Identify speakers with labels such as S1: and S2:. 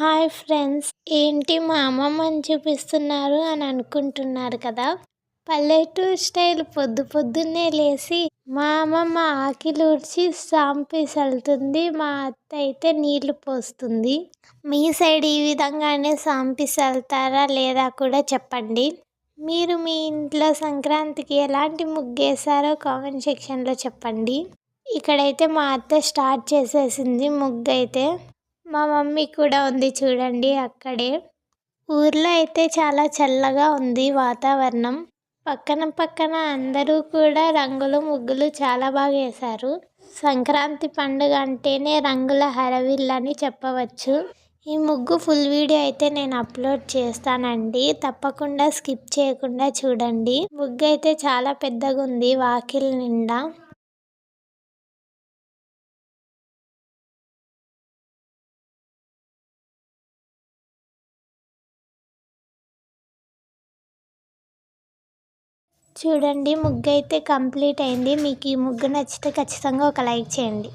S1: Hi friends ఏంటి మా అమ్మమ్మని చూపిస్తున్నారు అని అనుకుంటున్నారు కదా? పల్లెటూరు స్టైల్ పొద్దు పొద్దున్నే లేచి మా అమ్మమ్మ ఆకిలు ఊడ్చి సాంపేసి వెళ్తుంది మా అత్త అయితే నీళ్ళు పోస్తుంది. మీ సైడ్ ఈ విధంగానే సాంపిసి వెళ్తారా లేదా కూడా చెప్పండి. మీరు మీ ఇంట్లో సంక్రాంతికి ఎలాంటి ముగ్గేశారో కామెంట్ సెక్షన్లో చెప్పండి. ఇక్కడైతే మా అత్త స్టార్ట్ చేసేసింది ముగ్గు అయితే మా మమ్మీ కూడా ఉంది చూడండి అక్కడే. ఊర్లో అయితే చాలా చల్లగా ఉంది వాతావరణం. పక్కన పక్కన అందరూ కూడా రంగులు ముగ్గులు చాలా బాగా వేశారు. సంక్రాంతి పండుగ అంటేనే రంగుల హరవిల్లని చెప్పవచ్చు. ఈ ముగ్గు ఫుల్ వీడియో అయితే నేను అప్లోడ్ చేస్తానండి. తప్పకుండా స్కిప్ చేయకుండా చూడండి. ముగ్గు అయితే చాలా పెద్దగా ఉంది వాకిల్ నిండా. చూడండి ముగ్గు అయితే కంప్లీట్ అయింది. మీకు ఈ ముగ్గు నచ్చితే ఖచ్చితంగా ఒక లైక్ చేయండి.